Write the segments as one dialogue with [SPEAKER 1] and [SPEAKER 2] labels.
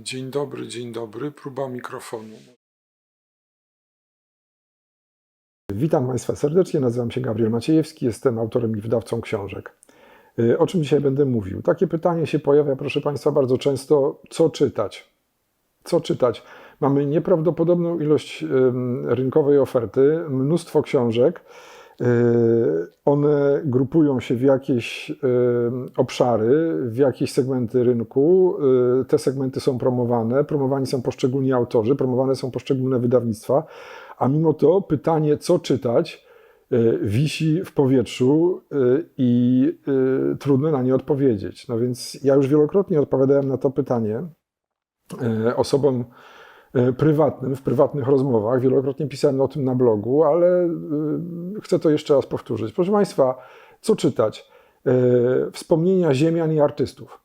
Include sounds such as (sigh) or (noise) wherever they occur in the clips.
[SPEAKER 1] Dzień dobry, dzień dobry. Próba mikrofonu.
[SPEAKER 2] Witam Państwa serdecznie, nazywam się Gabriel Maciejewski, jestem autorem i wydawcą książek. Y, O czym dzisiaj będę mówił? Takie pytanie się pojawia, proszę Państwa, bardzo często: co czytać? Co czytać? Mamy nieprawdopodobną ilość rynkowej oferty, mnóstwo książek. Y, One grupują się w jakieś ym, obszary, w jakieś segmenty rynku. Y, Te segmenty są promowane, promowani są poszczególni autorzy, promowane są poszczególne wydawnictwa. A mimo to pytanie, co czytać, y, wisi w powietrzu y, i y, trudno na nie odpowiedzieć. No więc ja już wielokrotnie odpowiadałem na to pytanie y, osobom y, prywatnym, w prywatnych rozmowach. Wielokrotnie pisałem o tym na blogu, ale y, chcę to jeszcze raz powtórzyć. Proszę Państwa, co czytać? Y, Wspomnienia ziemian i artystów.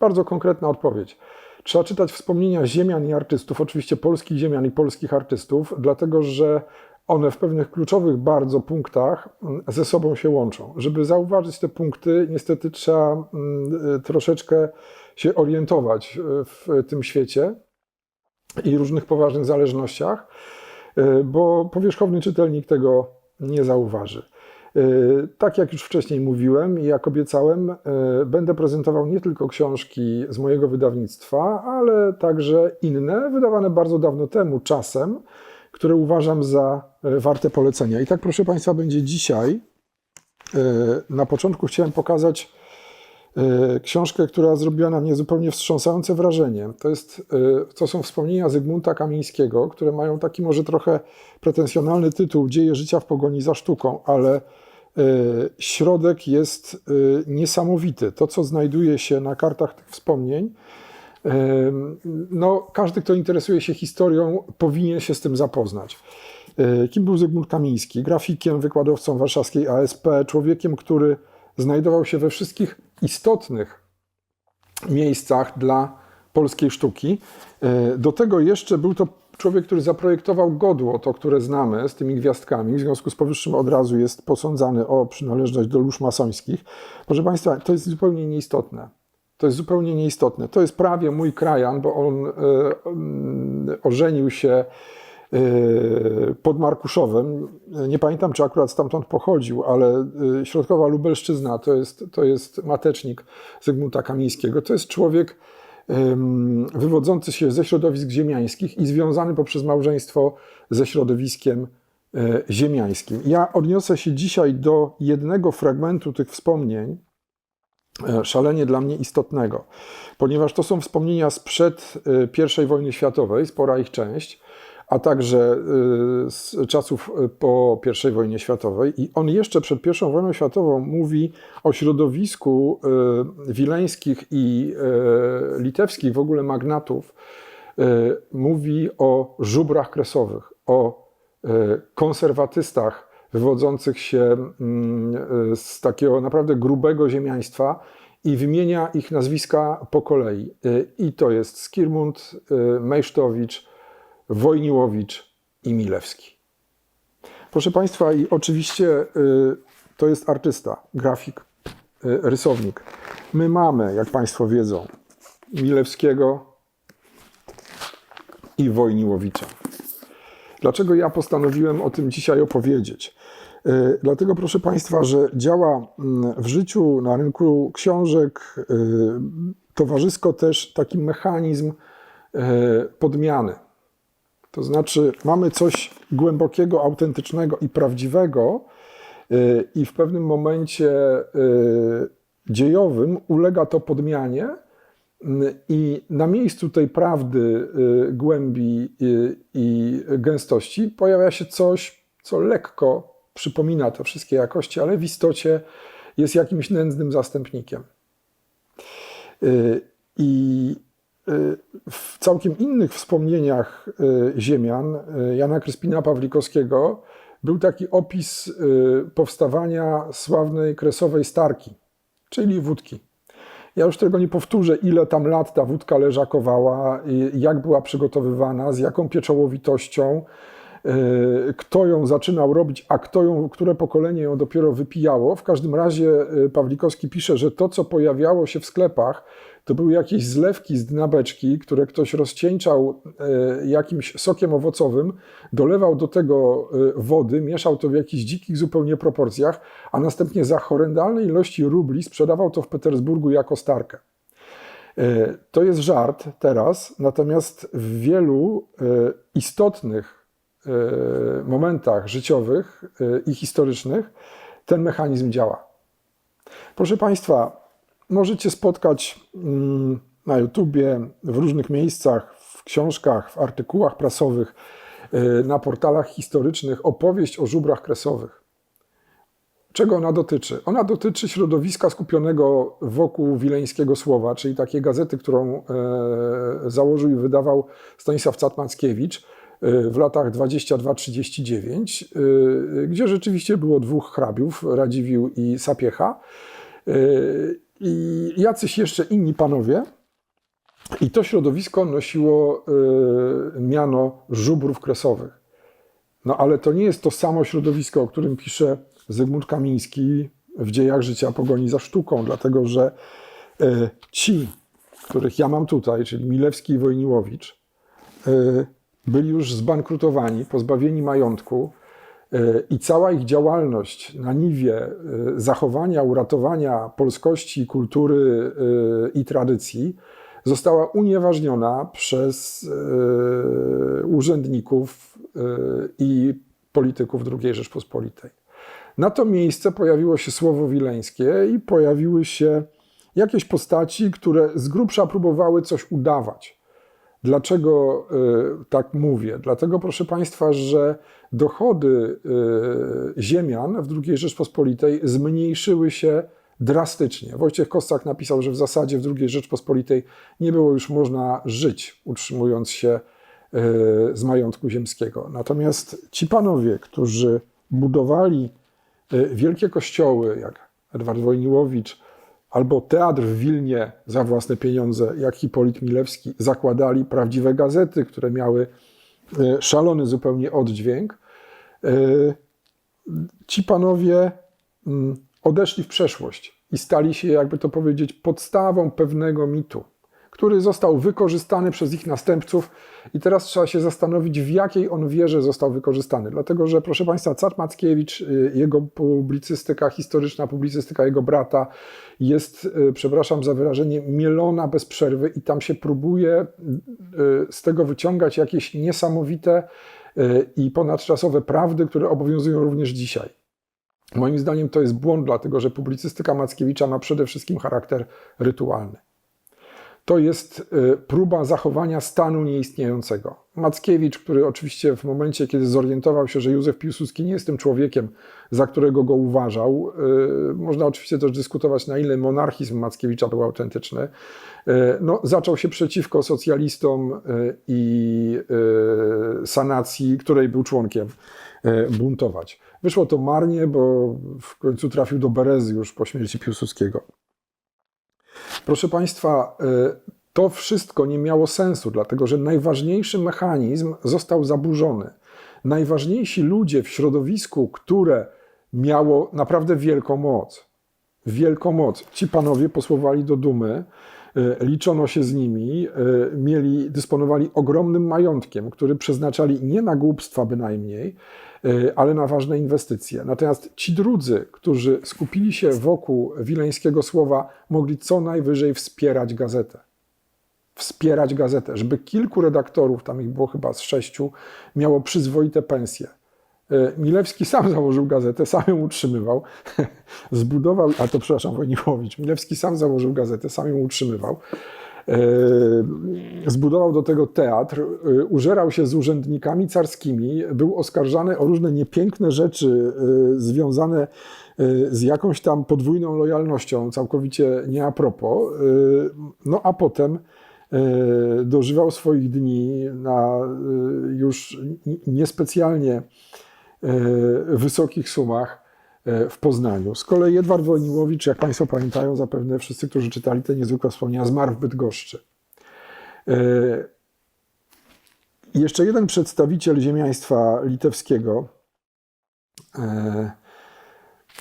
[SPEAKER 2] Bardzo konkretna odpowiedź. Trzeba czytać wspomnienia ziemian i artystów, oczywiście polskich ziemian i polskich artystów, dlatego że one w pewnych kluczowych bardzo punktach mm, ze sobą się łączą. Żeby zauważyć te punkty, niestety trzeba mm, troszeczkę się orientować w tym świecie i różnych poważnych zależnościach, y, bo powierzchowny czytelnik tego nie zauważy. Y, Tak jak już wcześniej mówiłem i jak obiecałem, y, będę prezentował nie tylko książki z mojego wydawnictwa, ale także inne, wydawane bardzo dawno temu, czasem, które uważam za warte polecenia. I tak, proszę Państwa, będzie dzisiaj. Na początku chciałem pokazać książkę, która zrobiła na mnie zupełnie wstrząsające wrażenie. To, jest, y, to są wspomnienia Zygmunta Kamińskiego, które mają taki może trochę pretensjonalny tytuł Dzieje życia w pogoni za sztuką, ale y, środek jest y, niesamowity. To, co znajduje się na kartach tych wspomnień, y, no, każdy, kto interesuje się historią, powinien się z tym zapoznać. Y, Kim był Zygmunt Kamiński? Grafikiem, wykładowcą warszawskiej ASP, człowiekiem, który znajdował się we wszystkich istotnych miejscach dla polskiej sztuki. Y, Do tego jeszcze był to człowiek, który zaprojektował godło, to które znamy z tymi gwiazdkami. W związku z powyższym od razu jest posądzany o przynależność do lóż masońskich. Proszę Państwa, to jest zupełnie nieistotne. To jest zupełnie nieistotne. To jest prawie mój krajan, bo on e, mm, ożenił się e, pod Markuszowem. Nie pamiętam, czy akurat stamtąd pochodził, ale e, środkowa Lubelszczyzna to jest, to jest matecznik Zygmunta Kamińskiego. To jest człowiek wywodzący się ze środowisk ziemiańskich i związany poprzez małżeństwo ze środowiskiem e, ziemiańskim. Ja odniosę się dzisiaj do jednego fragmentu tych wspomnień, e, szalenie dla mnie istotnego, ponieważ to są wspomnienia sprzed e, I wojny światowej, spora ich część, a także e, z czasów e, po I wojnie światowej. I on jeszcze przed I wojną światową mówi o środowisku e, wileńskich i litewskich w ogóle magnatów. Mówi o żubrach kresowych, o konserwatystach wywodzących się mm, z takiego naprawdę grubego ziemiaństwa i wymienia ich nazwiska po kolei. I to jest Skirmund, Mejsztowicz, Wojniłowicz i Milewski. Proszę Państwa, i oczywiście y, to jest artysta, grafik, y, rysownik. My mamy, jak Państwo wiedzą, Milewskiego i Wojniłowicza. Dlaczego ja postanowiłem o tym dzisiaj opowiedzieć? Y, Dlatego, proszę Państwa, że działa mm, w życiu na rynku książek towarzysko też taki mechanizm podmiany. To znaczy, mamy coś głębokiego, autentycznego i prawdziwego, y, i w pewnym momencie y, dziejowym ulega to podmianie, y, i na miejscu tej prawdy, głębi i gęstości pojawia się coś, co lekko przypomina te wszystkie jakości, ale w istocie jest jakimś nędznym zastępnikiem. I w całkiem innych wspomnieniach y, Ziemian y, Jana Kryspina Pawlikowskiego był taki opis y, powstawania sławnej kresowej starki, czyli wódki. Ja już tego nie powtórzę, ile tam lat ta wódka leżakowała, jak była przygotowywana, z jaką pieczołowitością, y, kto ją zaczynał robić, a kto ją, które pokolenie ją dopiero wypijało. W każdym razie y, Pawlikowski pisze, że to, co pojawiało się w sklepach, to były jakieś zlewki z dna beczki, które ktoś rozcieńczał e, jakimś sokiem owocowym, dolewał do tego e, wody, mieszał to w jakichś dzikich zupełnie proporcjach, a następnie za horrendalne ilości rubli sprzedawał to w Petersburgu jako starkę. E, To jest żart teraz, natomiast w wielu istotnych momentach życiowych i historycznych ten mechanizm działa. Proszę Państwa, możecie spotkać mm, na YouTubie, w różnych miejscach, w książkach, w artykułach prasowych, e, na portalach historycznych opowieść o żubrach kresowych. Czego ona dotyczy? Ona dotyczy środowiska skupionego wokół Wileńskiego Słowa, czyli takiej gazety, którą e, założył i wydawał Stanisław Cat-Mackiewicz e, w latach 22-39, e, gdzie rzeczywiście było dwóch hrabiów, Radziwiłł i Sapiecha, i jacyś jeszcze inni panowie. I to środowisko nosiło e, miano żubrów kresowych. No ale to nie jest to samo środowisko, o którym pisze Zygmunt Kamiński w dziejach życia pogoni za sztuką, dlatego że e, ci, których ja mam tutaj, czyli Milewski i Wojniłowicz, e, byli już zbankrutowani, pozbawieni majątku i cała ich działalność na niwie e, zachowania, uratowania polskości, kultury e, i tradycji została unieważniona przez e, urzędników e, i polityków II Rzeczpospolitej. Na to miejsce pojawiło się słowo wileńskie i pojawiły się jakieś postaci, które z grubsza próbowały coś udawać. Dlaczego y, tak mówię? Dlatego, proszę Państwa, że dochody y, ziemian w II Rzeczpospolitej zmniejszyły się drastycznie. Wojciech Kossak napisał, że w zasadzie w II Rzeczpospolitej nie było już można żyć, utrzymując się y, z majątku ziemskiego. Natomiast ci panowie, którzy budowali wielkie kościoły, jak Edward Wojniłowicz, albo teatr w Wilnie za własne pieniądze, jak Hipolit Milewski, zakładali prawdziwe gazety, które miały y, szalony zupełnie oddźwięk. Y, Ci panowie mm, odeszli w przeszłość i stali się, jakby to powiedzieć, podstawą pewnego mitu, który został wykorzystany przez ich następców i teraz trzeba się zastanowić, w jakiej on wierze został wykorzystany. Dlatego, że proszę Państwa, Car Mackiewicz, y, jego publicystyka, historyczna publicystyka jego brata jest, y, przepraszam za wyrażenie, mielona bez przerwy i tam się próbuje y, z tego wyciągać jakieś niesamowite i ponadczasowe prawdy, które obowiązują również dzisiaj. Moim zdaniem to jest błąd, dlatego że publicystyka Mackiewicza ma przede wszystkim charakter rytualny. To jest y, próba zachowania stanu nieistniejącego. Mackiewicz, który oczywiście w momencie, kiedy zorientował się, że Józef Piłsudski nie jest tym człowiekiem, za którego go uważał, y, można oczywiście też dyskutować, na ile monarchizm Mackiewicza był autentyczny, y, no, zaczął się przeciwko socjalistom i sanacji, której był członkiem, buntować. Wyszło to marnie, bo w końcu trafił do Berezy już po śmierci Piłsudskiego. Proszę Państwa, y, to wszystko nie miało sensu, dlatego że najważniejszy mechanizm został zaburzony. Najważniejsi ludzie w środowisku, które miało naprawdę wielką moc, wielką moc, ci panowie posłowali do dumy, liczono się z nimi, y, mieli, dysponowali ogromnym majątkiem, który przeznaczali nie na głupstwa bynajmniej, y, ale na ważne inwestycje. Natomiast ci drudzy, którzy skupili się wokół wileńskiego słowa, mogli co najwyżej wspierać gazetę. Wspierać gazetę, żeby kilku redaktorów, tam ich było chyba z sześciu, miało przyzwoite pensje. Y, Milewski sam (laughs) założył gazetę, sam ją utrzymywał, (laughs) zbudował, a to przepraszam, Wojniłowicz, Milewski sam założył gazetę, sam ją utrzymywał. E, Zbudował do tego teatr, e, użerał się z urzędnikami carskimi, był oskarżany o różne niepiękne rzeczy e, związane e, z jakąś tam podwójną lojalnością, całkowicie nie a propos. E, No a potem e, dożywał swoich dni na e, już niespecjalnie e, wysokich sumach e, w Poznaniu. Z kolei Edward Wojniłowicz, jak Państwo pamiętają, zapewne wszyscy, którzy czytali te niezwykłe wspomnienia, zmarł w Bydgoszczy. E, Jeszcze jeden przedstawiciel ziemiaństwa litewskiego, e,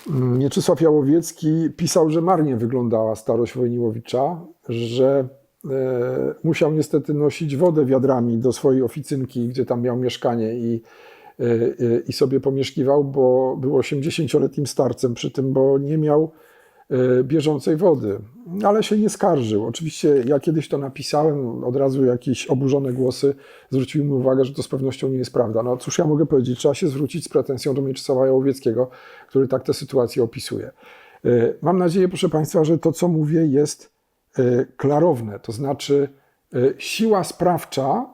[SPEAKER 2] Mieczysław Jałowiecki pisał, że marnie wyglądała starość Wojniłowicza, że e, musiał niestety nosić wodę wiadrami do swojej oficynki, gdzie tam miał mieszkanie i, e, e, i sobie pomieszkiwał, bo był 80-letnim starcem przy tym, bo nie miał e, bieżącej wody. Ale się nie skarżył. Oczywiście ja kiedyś to napisałem, od razu jakieś oburzone głosy zwróciły mi uwagę, że to z pewnością nie jest prawda. No cóż ja mogę powiedzieć, trzeba się zwrócić z pretensją do Mieczysława Jałowieckiego, który tak tę sytuację opisuje. Mam nadzieję, proszę Państwa, że to, co mówię, jest klarowne. To znaczy, siła sprawcza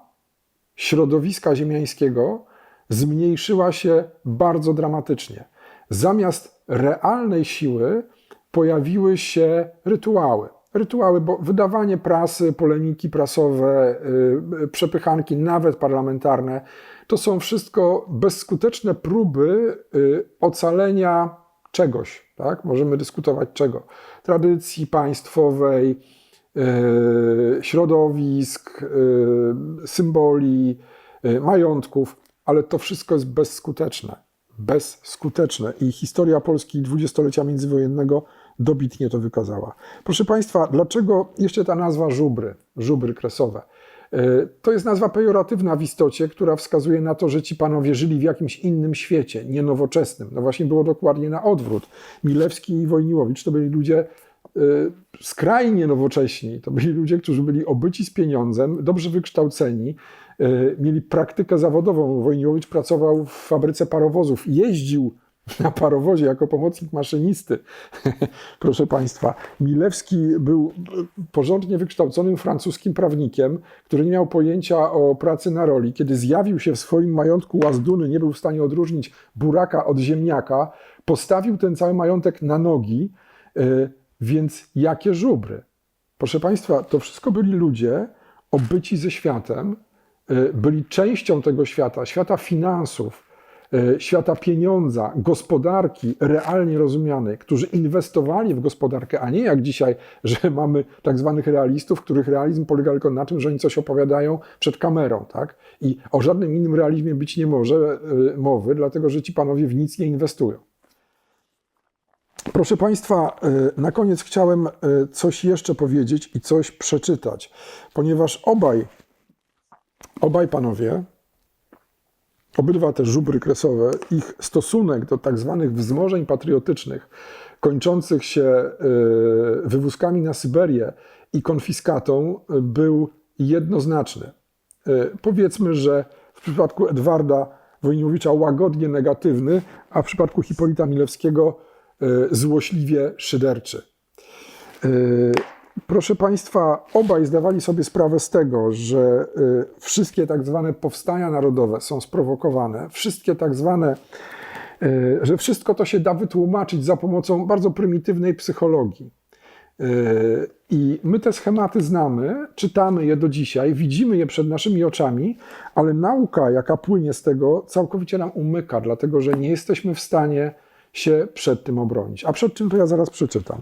[SPEAKER 2] środowiska ziemiańskiego zmniejszyła się bardzo dramatycznie. Zamiast realnej siły pojawiły się rytuały. Rytuały, bo wydawanie prasy, polemiki prasowe, y, przepychanki, nawet parlamentarne, to są wszystko bezskuteczne próby y, ocalenia czegoś. Tak? Możemy dyskutować czego? Tradycji państwowej, y, środowisk, symboli, majątków, ale to wszystko jest bezskuteczne. Bezskuteczne. I historia Polski dwudziestolecia międzywojennego dobitnie to wykazała. Proszę Państwa, dlaczego jeszcze ta nazwa żubry, żubry kresowe? Y, To jest nazwa pejoratywna w istocie, która wskazuje na to, że ci panowie żyli w jakimś innym świecie, nie nowoczesnym. No właśnie było dokładnie na odwrót. Milewski i Wojniłowicz to byli ludzie y, skrajnie nowocześni. To byli ludzie, którzy byli obyci z pieniądzem, dobrze wykształceni, mieli praktykę zawodową. Wojniłowicz pracował w fabryce parowozów, jeździł na parowozie jako pomocnik maszynisty. (laughs) Proszę Państwa, Milewski był porządnie wykształconym francuskim prawnikiem, który nie miał pojęcia o pracy na roli. Kiedy zjawił się w swoim majątku łazduny, nie był w stanie odróżnić buraka od ziemniaka, postawił ten cały majątek na nogi, y, więc jakie żubry. Proszę Państwa, to wszystko byli ludzie obyci ze światem, byli częścią tego świata, świata finansów, y, świata pieniądza, gospodarki realnie rozumianej, którzy inwestowali w gospodarkę, a nie jak dzisiaj, że (laughs) mamy tak zwanych realistów, których realizm polega tylko na tym, że oni coś opowiadają przed kamerą. Tak? I o żadnym innym realizmie być nie może y, mowy, dlatego że ci panowie w nic nie inwestują. Proszę Państwa, y, na koniec chciałem y, coś jeszcze powiedzieć i coś przeczytać, ponieważ obaj, obaj panowie, obydwa te żubry kresowe, ich stosunek do tak zwanych wzmożeń patriotycznych, kończących się y, wywózkami na Syberię i konfiskatą, y, był jednoznaczny. Y, Powiedzmy, że w przypadku Edwarda Wojniłowicza łagodnie negatywny, a w przypadku Hipolita Milewskiego złośliwie szyderczy. Proszę Państwa, obaj zdawali sobie sprawę z tego, że y, wszystkie tak zwane powstania narodowe są sprowokowane, wszystkie tak zwane, y, że wszystko to się da wytłumaczyć za pomocą bardzo prymitywnej psychologii. Y, I my te schematy znamy, czytamy je do dzisiaj, widzimy je przed naszymi oczami, ale nauka, jaka płynie z tego, całkowicie nam umyka, dlatego że nie jesteśmy w stanie się przed tym obronić. A przed czym to ja zaraz przeczytam.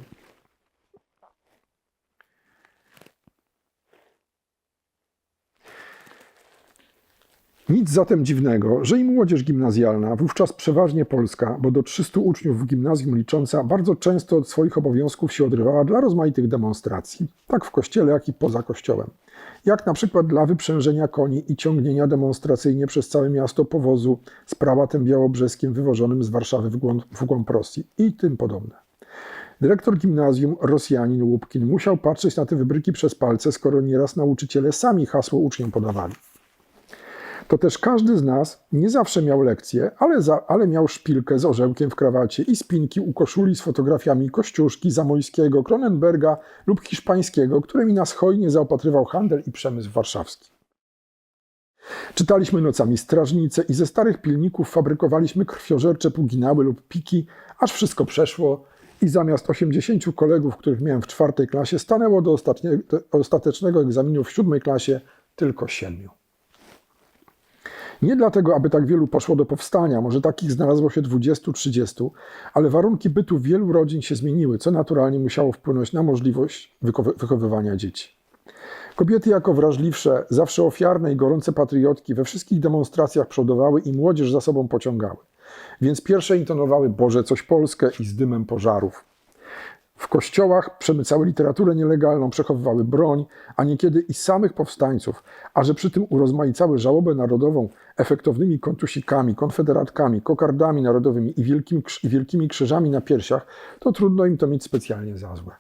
[SPEAKER 2] Nic zatem dziwnego, że i młodzież gimnazjalna, wówczas przeważnie polska, bo do 300 uczniów w gimnazjum licząca, bardzo często od swoich obowiązków się odrywała dla rozmaitych demonstracji, tak w kościele, jak i poza kościołem. Jak na przykład dla wyprzężenia koni i ciągnięcia demonstracyjnie przez całe miasto powozu z prałatem białobrzeskim wywożonym z Warszawy w głąb, w głąb Rosji i tym podobne. Dyrektor gimnazjum, Rosjanin Łupkin, musiał patrzeć na te wybryki przez palce, skoro nieraz nauczyciele sami hasło uczniom podawali to też każdy z nas nie zawsze miał lekcję, ale, za, ale miał szpilkę z orzełkiem w krawacie i spinki u koszuli z fotografiami Kościuszki, Zamojskiego, Kronenberga lub Hiszpańskiego, którymi nas hojnie zaopatrywał handel i przemysł warszawski. Czytaliśmy nocami strażnice i ze starych pilników fabrykowaliśmy krwiożercze puginały lub piki, aż wszystko przeszło i zamiast 80 kolegów, których miałem w czwartej klasie, stanęło do ostatecznego egzaminu w siódmej klasie tylko siedmiu. Nie dlatego, aby tak wielu poszło do powstania, może takich znalazło się 20-30, ale warunki bytu wielu rodzin się zmieniły, co naturalnie musiało wpłynąć na możliwość wychowy- wychowywania dzieci. Kobiety jako wrażliwsze, zawsze ofiarne i gorące patriotki we wszystkich demonstracjach przodowały i młodzież za sobą pociągały. Więc pierwsze intonowały Boże coś Polskę i z dymem pożarów. W kościołach przemycały literaturę nielegalną, przechowywały broń, a niekiedy i samych powstańców, a że przy tym urozmaicały żałobę narodową efektownymi kontusikami, konfederatkami, kokardami narodowymi i wielkimi, krzyżami na piersiach, to trudno im to mieć specjalnie za złe.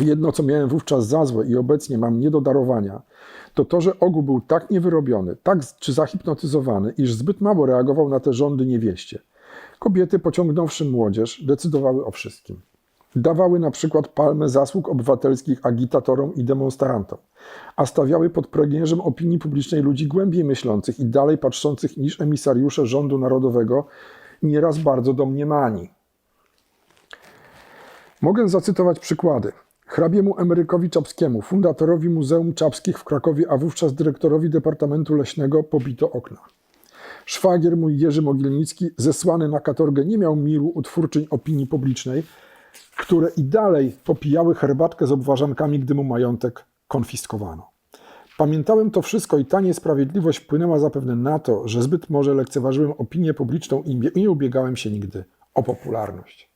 [SPEAKER 2] Jedno, co miałem wówczas za złe i obecnie mam nie do darowania, to to, że ogół był tak niewyrobiony, tak czy zahipnotyzowany, iż zbyt mało reagował na te rządy niewieście. Kobiety, pociągnąwszy młodzież, decydowały o wszystkim. Dawały na przykład palmę zasług obywatelskich agitatorom i demonstrantom, a stawiały pod pręgierzem opinii publicznej ludzi głębiej myślących i dalej patrzących niż emisariusze rządu narodowego, nieraz bardzo domniemani. Mogę zacytować przykłady. Hrabiemu Emerykowi Czapskiemu, fundatorowi Muzeum Czapskich w Krakowie, a wówczas dyrektorowi Departamentu Leśnego pobito okna. Szwagier mój Jerzy Mogilnicki, zesłany na katorgę, nie miał miru u twórczyń opinii publicznej, które i dalej popijały herbatkę z obwarzankami, gdy mu majątek konfiskowano. Pamiętałem to wszystko i ta niesprawiedliwość wpłynęła zapewne na to, że zbyt może lekceważyłem opinię publiczną i nie- ubiegałem się nigdy o popularność.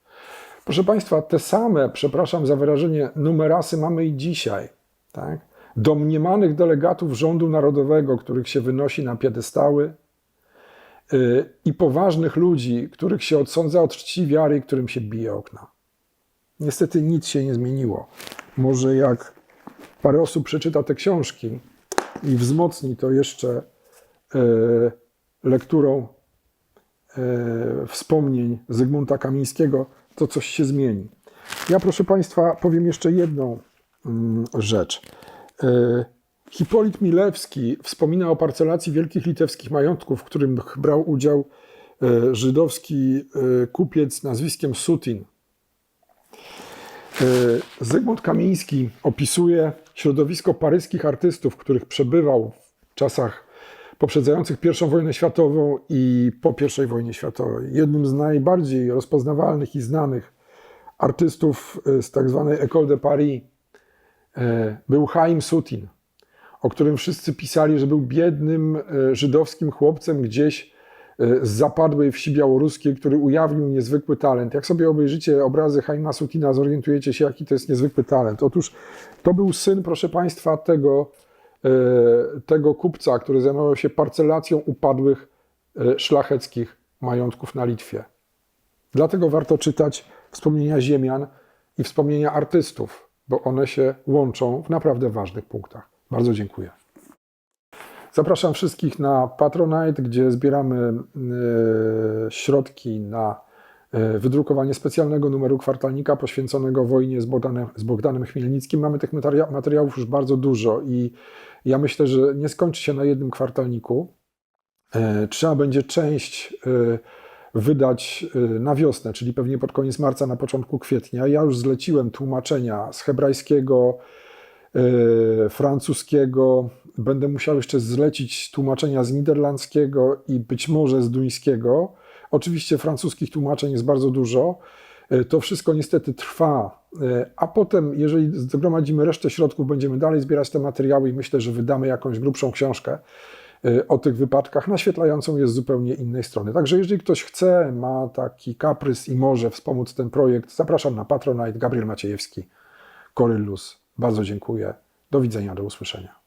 [SPEAKER 2] Proszę Państwa, te same, przepraszam za wyrażenie, numerasy mamy i dzisiaj. Tak? Domniemanych delegatów rządu narodowego, których się wynosi na piedestały, yy, i poważnych ludzi, których się odsądza od czci wiary którym się bije okna. Niestety nic się nie zmieniło. Może jak parę osób przeczyta te książki i wzmocni to jeszcze yy, lekturą yy, wspomnień Zygmunta Kamińskiego, to coś się zmieni. Ja, proszę Państwa, powiem jeszcze jedną mm, rzecz. E, Hipolit Milewski wspomina o parcelacji wielkich litewskich majątków, w którym brał udział e, żydowski e, kupiec nazwiskiem Sutin. E, Zygmunt Kamiński opisuje środowisko paryskich artystów, których przebywał w czasach poprzedzających I wojnę światową i po I wojnie światowej. Jednym z najbardziej rozpoznawalnych i znanych artystów e, z tak zwanej École de Paris e, był Chaim Sutin, o którym wszyscy pisali, że był biednym żydowskim chłopcem gdzieś z zapadłej wsi białoruskiej, który ujawnił niezwykły talent. Jak sobie obejrzycie obrazy Chaima Sutina, zorientujecie się, jaki to jest niezwykły talent. Otóż to był syn, proszę Państwa, tego, e, tego kupca, który zajmował się parcelacją upadłych e, szlacheckich majątków na Litwie. Dlatego warto czytać wspomnienia ziemian i wspomnienia artystów, bo one się łączą w naprawdę ważnych punktach. Bardzo dziękuję. Zapraszam wszystkich na Patronite, gdzie zbieramy e, środki na e, wydrukowanie specjalnego numeru kwartalnika poświęconego wojnie z Bogdanem, z Bogdanem Chmielnickim. Mamy tych materia- materiałów już bardzo dużo i ja myślę, że nie skończy się na jednym kwartalniku. E, Trzeba będzie część wydać na wiosnę, czyli pewnie pod koniec marca, na początku kwietnia. Ja już zleciłem tłumaczenia z hebrajskiego, francuskiego. Będę musiał jeszcze zlecić tłumaczenia z niderlandzkiego i być może z duńskiego. Oczywiście francuskich tłumaczeń jest bardzo dużo. E, To wszystko niestety trwa, E, a potem, jeżeli zgromadzimy resztę środków, będziemy dalej zbierać te materiały i myślę, że wydamy jakąś grubszą książkę e, o tych wypadkach, naświetlającą je z zupełnie innej strony. Także jeżeli ktoś chce, ma taki kaprys i może wspomóc ten projekt, zapraszam na Patronite. Gabriel Maciejewski, Korylus. Bardzo dziękuję. Do widzenia, do usłyszenia.